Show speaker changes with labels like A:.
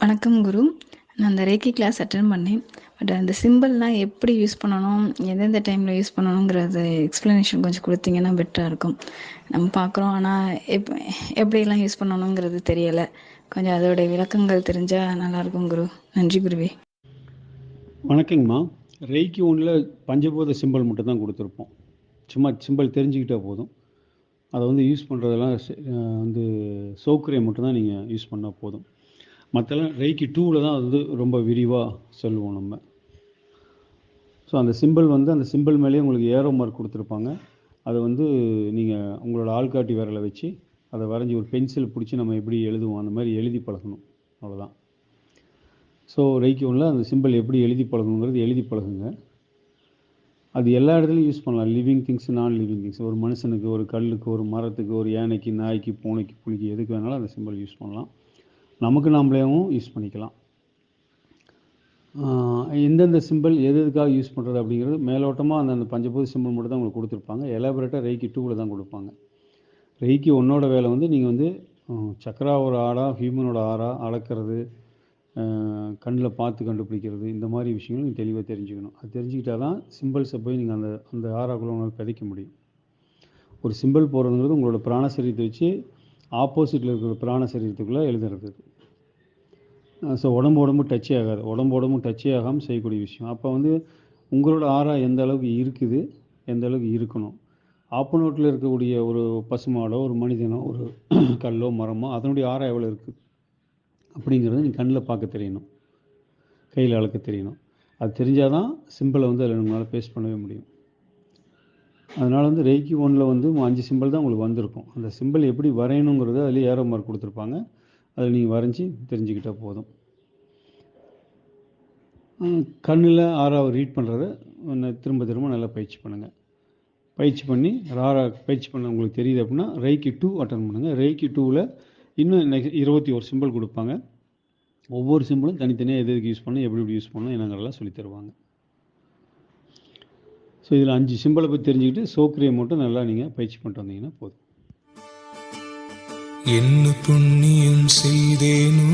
A: வணக்கம் குரு. நான் அந்த ரேக்கி கிளாஸ் அட்டன் பண்ணேன். பட் அந்த சிம்பிள்லாம் எப்படி யூஸ் பண்ணணும் எந்தெந்த டைமில் யூஸ் பண்ணணுங்கிறது எக்ஸ்ப்ளனேஷன் கொஞ்சம் கொடுத்தீங்கன்னா பெட்டராக இருக்கும். நம்ம பார்க்குறோம் ஆனால் எப் எப்படியெல்லாம் யூஸ் பண்ணணுங்கிறது தெரியலை. கொஞ்சம் அதோடைய விளக்கங்கள் தெரிஞ்சால் நல்லாயிருக்கும் குரு. நன்றி குருவே.
B: வணக்கங்கம்மா. ரேக்கி ஒன்றில் பஞ்சபூத சிம்பிள் மட்டும் தான் கொடுத்துருப்போம். சும்மா சிம்பிள் தெரிஞ்சுக்கிட்டால் போதும். அதை வந்து யூஸ் பண்ணுறதெல்லாம் வந்து சௌக்கரியம் மட்டும்தான் நீங்கள் யூஸ் பண்ணால் போதும். மற்றெல்லாம் ரெய்க்கு டூவில் தான் அது வந்து ரொம்ப விரிவாக சொல்லுவோம் நம்ம. ஸோ அந்த சிம்பிள் வந்து அந்த சிம்பிள் மேலேயே உங்களுக்கு ஏரோ மார்க் கொடுத்துருப்பாங்க. அதை வந்து நீங்கள் உங்களோட ஆள்காட்டி விரலை வச்சு அதை வரைஞ்சி ஒரு பென்சில் பிடிச்சி நம்ம எப்படி எழுதுவோம் அந்த மாதிரி எழுதி பழகணும். அவ்வளோதான் ஸோ ரெய்க்கு ஒன்றில் அந்த சிம்பிள் எப்படி எழுதி பழகணுங்கிறது எழுதி பழகுங்க. அது எல்லா இடத்துலையும் யூஸ் பண்ணலாம். லிவிங் திங்ஸ் நான் லிவிங் திங்ஸ் ஒரு மனுஷனுக்கு ஒரு கல்லுக்கு ஒரு மரத்துக்கு ஒரு யானைக்கு நாய்க்கு பூனைக்கு புளிக்கு எதுக்கு வேணாலும் அந்த சிம்பிள் யூஸ் பண்ணலாம். நமக்கு நாமளேவும் யூஸ் பண்ணிக்கலாம். எந்தெந்த சிம்பிள் எது எதுக்காக யூஸ் பண்ணுறது அப்படிங்கிறது மேலோட்டமாக அந்த அந்த பஞ்சபூத சிம்பிள் மட்டும் தான் உங்களுக்கு கொடுத்துருப்பாங்க. எலாபரேட்டாக ரெய்க்கு டூவில் தான் கொடுப்பாங்க. ரெய்க்கு ஒன்னோட வேலை வந்து நீங்கள் வந்து சக்கரா ஒரு ஆடாக ஹியூமனோட ஆறாக அளக்கிறது கண்ணில் பார்த்து கண்டுபிடிக்கிறது இந்த மாதிரி விஷயங்கள் நீங்கள் தெளிவாக தெரிஞ்சுக்கணும். அது தெரிஞ்சுக்கிட்டால் தான் சிம்பிள்ஸை போய் நீங்கள் அந்த அந்த ஆறாக்குள்ளே உங்களால் விதைக்க முடியும். ஒரு சிம்பிள் போகிறதுங்கிறது உங்களோட பிராண சரீரத்தை வச்சு ஆப்போசிட்டில் இருக்கிற பிராண சரீரத்துக்குள்ளே எழுதுறது. ஸோ உடம்பு உடம்பு டச்சே ஆகாது. உடம்பு உடம்பு டச்சே ஆகாமல் செய்யக்கூடிய விஷயம். அப்போ வந்து உங்களோட ஆறா எந்த அளவுக்கு இருக்குது எந்த அளவுக்கு இருக்கணும்? ஆப்போனோட்டில் இருக்கக்கூடிய ஒரு பசுமாடோ ஒரு மனிதனோ ஒரு கல்லோ மரமோ அதனுடைய ஆறா எவ்வளோ இருக்குது அப்படிங்கிறத நீ கண்ணில் பார்க்க தெரியணும். கையில் அளக்க தெரியணும். அது தெரிஞ்சால் தான் சிம்பிளை வந்து அதில் நம்மளால் பேஸ் பண்ணவே முடியும். அதனால் வந்து ரெய்க்கி ஒனில் வந்து அஞ்சு சிம்பிள் தான் உங்களுக்கு வந்திருக்கும். அந்த சிம்பிள் எப்படி வரையணுங்கிறது அதில் ஏரோ மார்க் கொடுத்துருப்பாங்க. அதில் நீங்கள் வரைஞ்சி தெரிஞ்சுக்கிட்டால் போதும். கண்ணில் ஆறாவது ரீட் பண்ணுறத திரும்ப திரும்ப நல்லா பயிற்சி பண்ணுங்கள் பயிற்சி பண்ணி ராரா பயிற்சி பண்ண உங்களுக்கு தெரியுது அப்படின்னா ரெய்க்கி டூ அட்டன் பண்ணுங்கள் ரெய்க்கி டூவில் இன்னும் நெக்ஸ்ட் இருபத்தி ஒரு சிம்பிள் கொடுப்பாங்க. ஒவ்வொரு சிம்பிளும் தனித்தனியாக எது எதுக்கு யூஸ் பண்ணணும் எப்படி எப்படி யூஸ் பண்ணணும் என்னங்கிறதெல்லாம் சொல்லி தருவாங்க. ஸோ இதில் அஞ்சு சிம்பிளை பற்றி தெரிஞ்சுக்கிட்டு சோக்ரியை மட்டும் நல்லா நீங்கள் பயிற்சி பண்ணிட்டு வந்தீங்கன்னா போதும்.
C: என்ன புண்ணியம் செய்தேனோ